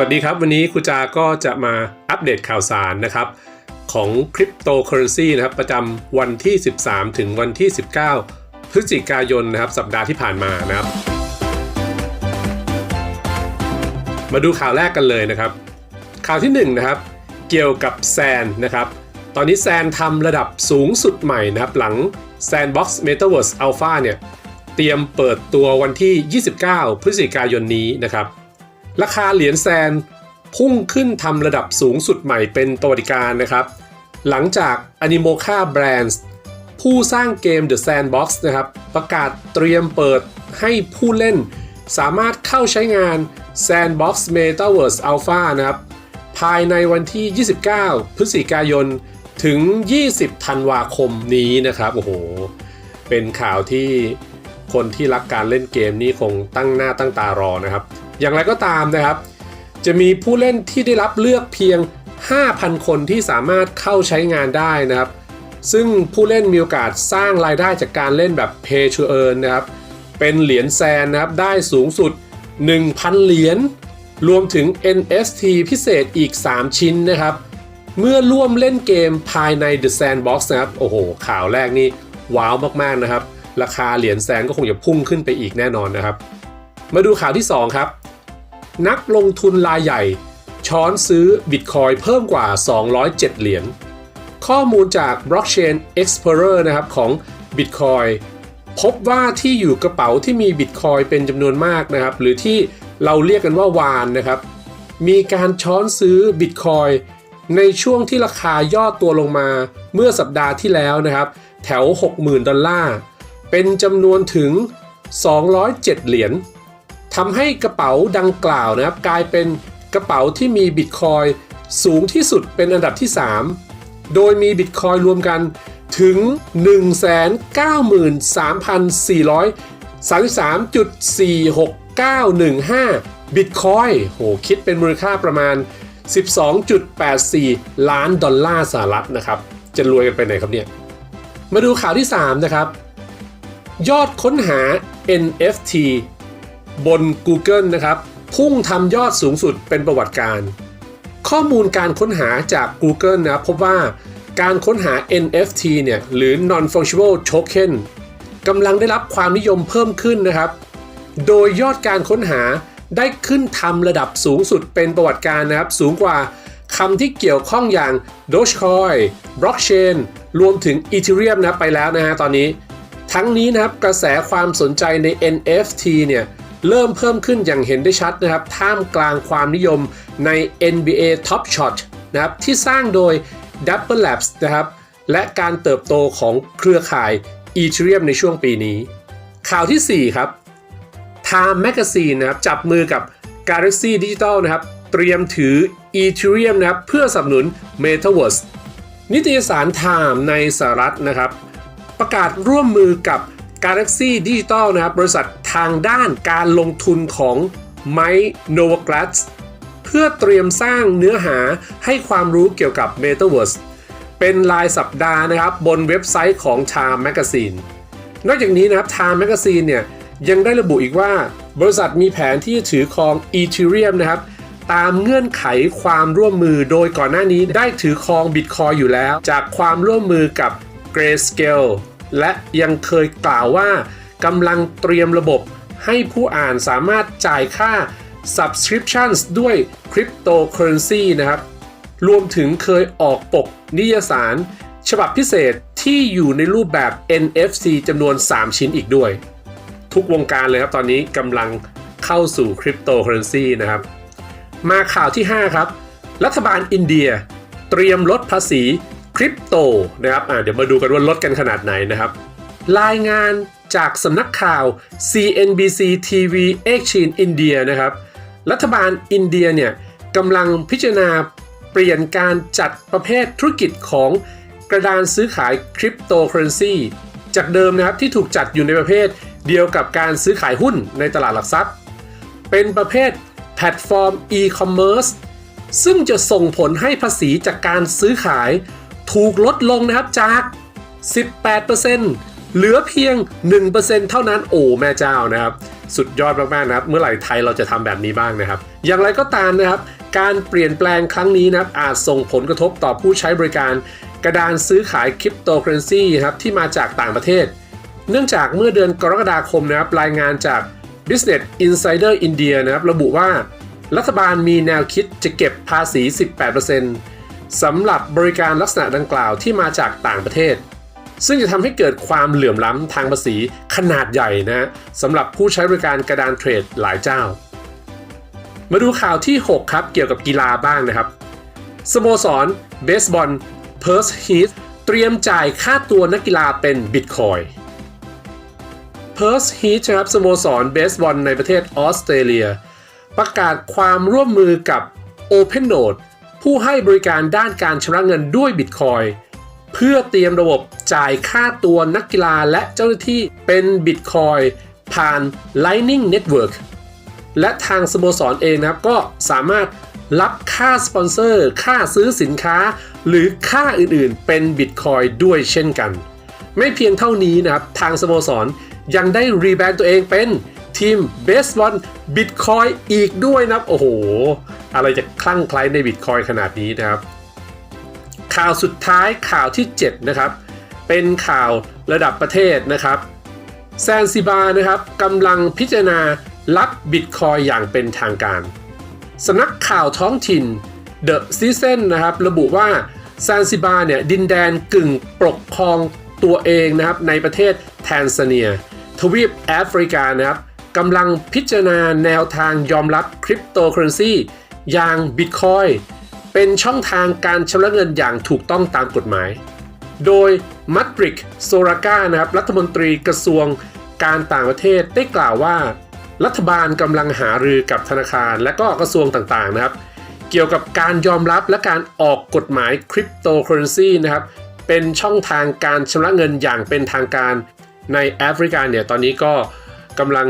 วัสดีครับ วันนี้ครูจาก็จะมาอัปเดตข่าวสารนะครับ ของคริปโตเคอเรนซีนะครับ ประจำวันที่ 13 ถึงวันที่ 19 พฤศจิกายนนะครับ สัปดาห์ที่ผ่านมานะครับ มาดูข่าวแรกกันเลยนะครับ ข่าวที่1นะครับเกี่ยวกับแซนนะครับ ตอนนี้แซนทำระดับสูงสุดใหม่นะครับ หลัง Sandbox Metaverse Alpha เนี่ยเตรียมเปิดตัววันที่ 29 พฤศจิกายนนี้นะครับ ราคาเหรียญแซนพุ่งขึ้นทำระดับสูงสุดใหม่เป็นประวัติการนะครับ หลังจาก Animoca Brands ผู้สร้างเกม The Sandbox นะครับ ประกาศเตรียมเปิดให้ผู้เล่น สามารถเข้าใช้งาน Sandbox Metaverse Alpha นะครับ ภายในวันที่ 29 พฤศจิกายน ถึง 20 ธันวาคมนี้นะครับ โอ้โห เป็นข่าวที่คนที่รักการเล่นเกมนี้คงตั้งหน้าตั้งตารอนะครับ อย่างไรก็ตามนะครับ จะมีผู้เล่นที่ได้รับเลือกเพียง 5,000 คนที่สามารถเข้าใช้งานได้นะครับ ซึ่งผู้เล่นมีโอกาสสร้างรายได้จากการเล่นแบบ Pay to Earn นะครับ เป็นเหรียญแซนนะครับได้สูงสุด 1,000 เหรียญรวมถึง NFT พิเศษอีก 3 ชิ้นนะครับ เมื่อร่วมเล่นเกมภายใน The Sandbox นะครับ โอ้โห ข่าวแรกนี่ว้าวมาก ๆ นะครับ ราคาเหรียญแซนก็คงจะพุ่งขึ้นไปอีกแน่นอนนะครับ มาดูข่าวที่ 2 ครับ นักลงทุนรายใหญ่ ช้อนซื้อบิตคอยเพิ่มกว่า 207 เหรียญ ข้อมูลจาก Blockchain Explorer นะครับของ Bitcoin พบว่าที่อยู่กระเป๋าที่มี Bitcoin เป็นจำนวนมากนะครับ หรือที่เราเรียกกันว่าวานนะครับ มีการช้อนซื้อ Bitcoin ในช่วงที่ราคาย่อตัวลงมาเมื่อสัปดาห์ที่แล้วนะครับ แถว 60,000 ดอลลาร์ เป็นจำนวนถึง 207 เหรียญ ทำให้กระเป๋าดังกล่าวนะครับกลายเป็นกระเป๋าที่มีบิตคอยสูงที่สุดเป็นอันดับที่ 3 โดยมีบิตคอยรวมกันถึง 193,433.46915 บิตคอยโหคิดเป็นมูลค่าประมาณ 12.84 ล้านดอลลาร์สหรัฐนะครับ จะรวยกันไปไหนครับเนี่ย มาดูข่าวที่ 3 นะครับ ยอดค้นหา NFT บน Google นะครับ พุ่งทำยอดสูงสุดเป็นประวัติการ ข้อมูลการค้นหาจาก Google นะครับพบว่าการค้นหา NFT เนี่ยหรือ Non-Fungible Token กำลังได้รับความนิยมเพิ่มขึ้นนะครับ โดยยอดการค้นหาได้ขึ้นทำระดับสูงสุดเป็นประวัติการนะครับ สูงกว่าคำที่เกี่ยวข้องอย่าง Dogecoin Blockchain รวมถึง Ethereum นะไปแล้วนะฮะตอนนี้ ทั้งนี้นะครับกระแสความสนใจใน NFT เนี่ย เริ่มเพิ่มขึ้นอย่างเห็นได้ชัดนะครับ ท่ามกลางความนิยมใน NBA Top Shot นะครับที่สร้างโดย Dapper Labs นะครับและการเติบโตของเครือข่าย Ethereum ในช่วงปีนี้ ข่าวที่ 4 ครับ Time Magazine นะครับจับมือกับ Galaxy Digital นะครับเตรียมถือ Ethereum นะครับเพื่อสนับสนุน Metaverse นิตยสาร Time ในสหรัฐนะครับ ประกาศร่วมมือกับ Galaxy Digital นะครับบริษัททางด้านการลงทุนของ Mike Novogratz เพื่อเตรียมสร้างเนื้อหาให้ความรู้เกี่ยวกับ Metaverse เป็นรายสัปดาห์นะครับบนเว็บไซต์ของ Time Magazine นอกจากนี้นะครับ Time Magazine เนี่ยยังได้ระบุอีกว่า บริษัทมีแผนที่จะถือครอง Ethereum นะครับตามเงื่อนไขความร่วมมือโดยก่อนหน้านี้ได้ถือครอง Bitcoin อยู่แล้ว จากความร่วมมือกับ Grayscale และยังเคยกล่าวว่ากำลังเตรียมระบบให้ผู้อ่านสามารถจ่ายค่า subscriptions ด้วย cryptocurrency นะครับ รวมถึงเคยออกปกนิยสาร ฉบับพิเศษที่อยู่ในรูปแบบ NFC จำนวน 3 ชิ้นอีกด้วย ทุกวงการเลยครับตอนนี้กำลังเข้าสู่คริปโตเคอเรนซีนะครับ มาข่าวที่ 5 ครับ รัฐบาลอินเดีย เตรียมลดภาษี คริปโตนะครับเดี๋ยวมาดูกันว่าลดกันขนาดไหนนะครับ รายงานจากสำนักข่าว CNBC TV Exchange India นะครับ รัฐบาลอินเดียเนี่ยกำลังพิจารณาเปลี่ยนการจัดประเภทธุรกิจของกระดานซื้อขายคริปโตเคอเรนซีจากเดิมนะครับที่ถูกจัดอยู่ในประเภทเดียวกับการซื้อขายหุ้นในตลาดหลักทรัพย์ เป็นประเภทแพลตฟอร์ม e-commerce ซึ่งจะส่งผลให้ภาษีจากการซื้อขาย ถูกลดลงนะครับจาก 18%เหลือเพียง 1%เท่านั้นโอ้แม่เจ้านะครับ สุดยอดมากๆนะครับ เมื่อไหร่ไทยเราจะทำแบบนี้บ้างนะครับ อย่างไรก็ตามนะครับ การเปลี่ยนแปลงครั้งนี้นะครับอาจส่งผลกระทบต่อผู้ใช้บริการ กระดานซื้อขายคริปโตเคอเรนซีครับที่มาจากต่างประเทศ เนื่องจากเมื่อเดือนกรกฎาคมนะครับรายงานจาก Business Insider India นะครับระบุว่า รัฐบาลมีแนวคิดจะเก็บภาษี 18% สำหรับบริการลักษณะดังกล่าวที่มาจากต่างประเทศ ซึ่งจะทำให้เกิดความเหลื่อมล้ำทางภาษีขนาดใหญ่นะสำหรับผู้ใช้บริการกระดานเทรดหลายเจ้า มาดูข่าวที่ 6 ครับเกี่ยวกับกีฬาบ้างนะครับสโมสรเบสบอลเพิร์สฮีทเตรียมจ่ายค่าตัวนักกีฬาเป็นบิตคอยเพิร์สฮีทนะครับสโมสรเบสบอลในประเทศออสเตรเลีย ประกาศความร่วมมือกับ OpenNote ผู้ให้บริการด้านการชำระเงินด้วยบิตคอยเพื่อเตรียมระบบจ่ายค่าตัวนักกีฬาและเจ้าหน้าที่เป็นบิตคอยผ่าน Lightning Network และทางสโมสรเองนะครับก็สามารถรับค่าสปอนเซอร์ ค่าซื้อสินค้า หรือค่าอื่นๆ เป็นบิตคอยด้วยเช่นกัน ไม่เพียงเท่านี้นะครับ ทางสโมสรยังได้รีแบรนด์ตัวเองเป็น ทีมเบสบอลบิตคอยอีกด้วยนะครับ โอ้โห อะไรจะคลั่งไคล้ในบิตคอยขนาดนี้นะครับ ข่าวสุดท้ายข่าวที่ 7 นะครับ เป็นข่าวระดับประเทศนะครับแซนซิบานะครับกำลังพิจารณารับบิตคอยอย่างเป็นทางการสำนักข่าวท้องถิ่น The Season นะครับ ระบุว่าซานซิบาเนี่ยดินแดนกึ่งปกครองตัวเองนะครับในประเทศแทนซาเนีย ทวีปแอฟริกานะครับ กำลังพิจารณาแนวทางยอมรับคริปโตเคอเรนซีอย่างบิตคอยเป็นช่องทางการชำระเงินอย่างถูกต้องตามกฎหมาย โดยมัตริกโซรากานะครับรัฐมนตรีกระทรวงการต่างประเทศได้กล่าวว่า รัฐบาลกำลังหารือกับธนาคารและก็กระทรวงต่างๆนะครับ เกี่ยวกับการยอมรับและการออกกฎหมายคริปโตเคอเรนซีนะครับเป็นช่องทางการชำระเงินอย่างเป็นทางการในแอฟริกาเนี่ยตอนนี้ก็กำลัง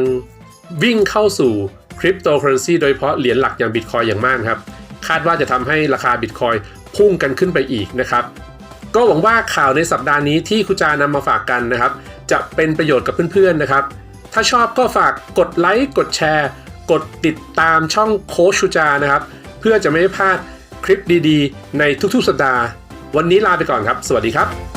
วิ่งเข้าสู่คริปโตเคอเรนซีโดยเฉพาะเหรียญหลักอย่างบิตคอยอย่างมากครับ คาดว่าจะทำให้ราคาบิตคอยพุ่งกันขึ้นไปอีกนะครับ ก็หวังว่าข่าวในสัปดาห์นี้ที่คุจานำมาฝากกันนะครับ จะเป็นประโยชน์กับเพื่อนๆนะครับ ถ้าชอบก็ฝากกดไลค์กดแชร์ กดติดตามช่องโคชชูจานะครับ เพื่อจะไม่พลาดคลิปดีๆ ในทุกๆสัปดาห์ วันนี้ลาไปก่อนครับ สวัสดีครับ